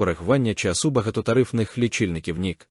коригування часу багатотарифних лічильників НІК.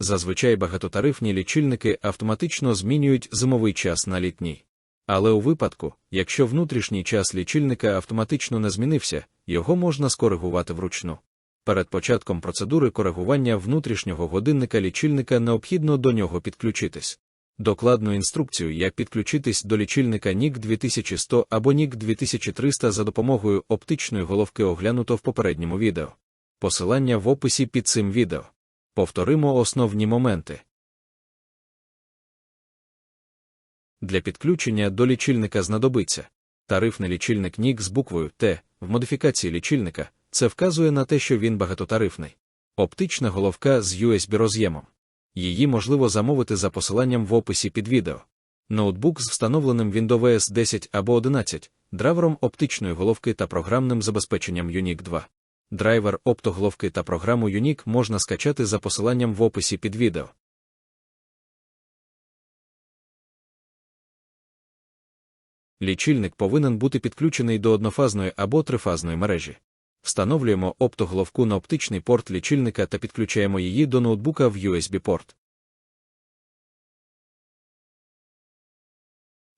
Зазвичай багатотарифні лічильники автоматично змінюють зимовий час на літній. Але у випадку, якщо внутрішній час лічильника автоматично не змінився, його можна скоригувати вручну. Перед початком процедури коригування внутрішнього годинника лічильника необхідно до нього підключитись. Докладну інструкцію, як підключитись до лічильника NIC 2100 або NIC 2300 за допомогою оптичної головки оглянуто в попередньому відео. Посилання в описі під цим відео. Повторимо основні моменти. Для підключення до лічильника знадобиться тарифний лічильник NIC з буквою Т в модифікації лічильника. Це вказує на те, що він багатотарифний. Оптична головка з USB роз'ємом. Її можливо замовити за посиланням в описі під відео. Ноутбук з встановленим Windows 10 або 11, драйвером оптичної головки та програмним забезпеченням Unique 2. Драйвер оптоголовки та програму Unique можна скачати за посиланням в описі під відео. Лічильник повинен бути підключений до однофазної або трифазної мережі. Встановлюємо оптоголовку на оптичний порт лічильника та підключаємо її до ноутбука в USB-порт.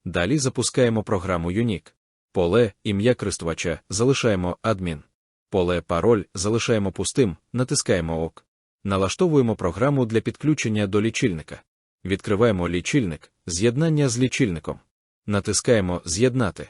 Далі запускаємо програму Unique. Поле ім'я користувача залишаємо адмін. Поле пароль залишаємо пустим, натискаємо ОК. Налаштовуємо програму для підключення до лічильника. Відкриваємо лічильник, з'єднання з лічильником. Натискаємо З'єднати.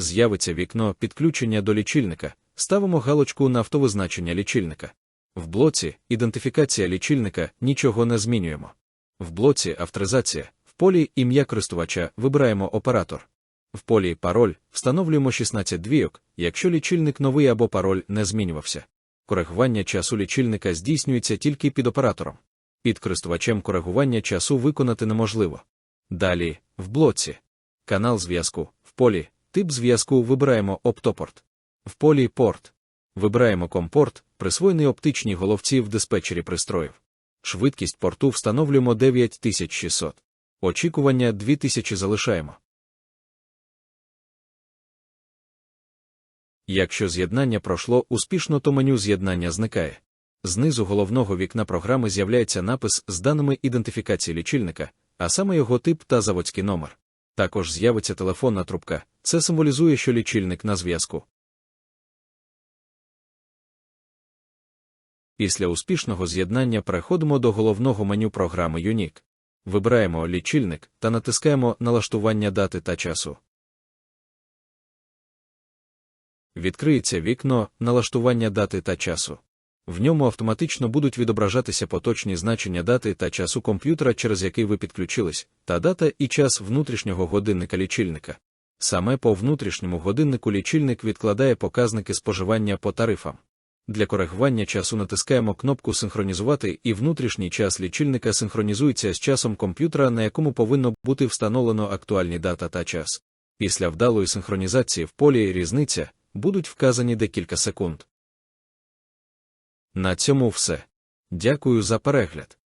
З'явиться вікно підключення до лічильника. Ставимо галочку на автовизначення лічильника. В блоці Ідентифікація лічильника нічого не змінюємо. В блоці Авторизація в полі ім'я користувача вибираємо оператор. В полі Пароль встановлюємо 16 двійок, якщо лічильник новий або пароль не змінювався. Коригування часу лічильника здійснюється тільки під оператором. Під користувачем коригування часу виконати неможливо. Далі, в блоці Канал зв'язку в полі Тип зв'язку вибираємо оптопорт. В полі порт. Вибираємо компорт, присвоєний оптичній головці в диспетчері пристроїв. Швидкість порту встановлюємо 9600. Очікування 2000 залишаємо. Якщо з'єднання пройшло успішно, то меню з'єднання зникає. Знизу головного вікна програми з'являється напис з даними ідентифікації лічильника, а саме його тип та заводський номер. Також з'явиться телефонна трубка, це символізує, що лічильник на зв'язку. Після успішного з'єднання переходимо до головного меню програми Unique. Вибираємо лічильник та натискаємо налаштування дати та часу. Відкриється вікно налаштування дати та часу. В ньому автоматично будуть відображатися поточні значення дати та часу комп'ютера, через який ви підключились, та дата і час внутрішнього годинника лічильника. Саме по внутрішньому годиннику лічильник відкладає показники споживання по тарифам. Для коригування часу натискаємо кнопку Синхронізувати, і внутрішній час лічильника синхронізується з часом комп'ютера, на якому повинно бути встановлено актуальні дата та час. Після вдалої синхронізації в полі різниця будуть вказані декілька секунд. На цьому все. Дякую за перегляд.